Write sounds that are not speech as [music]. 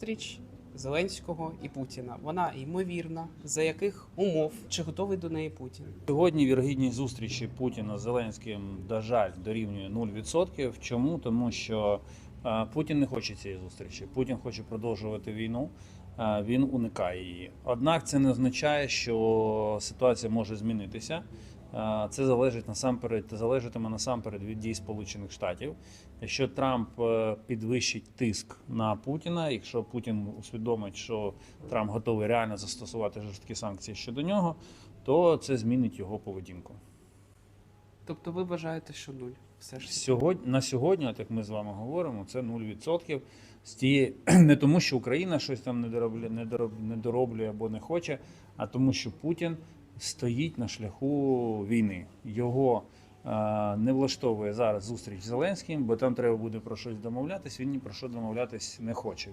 Зустріч Зеленського і Путіна. Вона ймовірна. За яких умов чи готовий до неї Путін? Сьогодні вірогідність зустрічі Путіна з Зеленським, на жаль, дорівнює 0%. Чому? Тому що Путін не хоче цієї зустрічі. Путін хоче продовжувати війну. Він уникає її. Однак це не означає, що ситуація може змінитися. Це залежить насамперед, залежатиме насамперед від дій Сполучених Штатів. Якщо Трамп е, підвищить тиск на Путіна, якщо Путін усвідомить, що Трамп готовий реально застосувати жорсткі санкції щодо нього, то це змінить його поведінку. Тобто ви вважаєте, що нуль? Все ж? Сьогодні на сьогодні, от як ми з вами говоримо, це 0%. З тієї [clears throat] не тому, що Україна щось там не дороблює, не не дороблює або не хоче, а тому, що Путін стоїть на шляху війни. Його е, не влаштовує зараз зустріч з Зеленським, бо там треба буде про щось домовлятись. Він ні про що домовлятись не хоче.